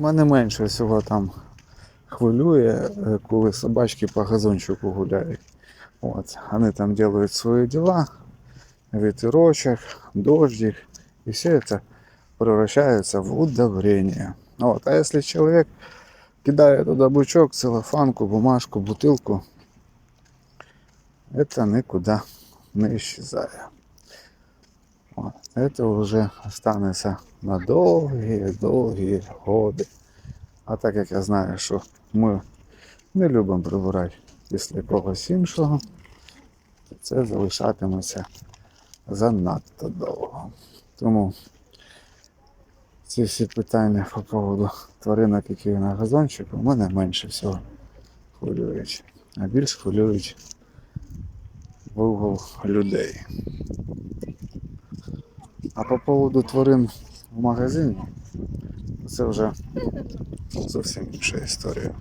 Мене менше всього там хвилює, е, коли собачки по газончику гуляють. От, вони там делают свої дела, ветерочек, дождик, и все это превращается в удобрение. Вот. А если человек кидает туда бычок, целлофанку, бумажку, бутылку, это никуда не исчезает. Это уже останется на довгі-довгі годи. А так як я знаю, що ми не любимо прибирати після когось іншого, це залишатиметься занадто довго. Тому ці всі питання по поводу тваринок, які на газончику, мене менше всього хвилюють. А більш хвилюють вугол людей. А по поводу тварин в магазині, це вже зовсім інша історія.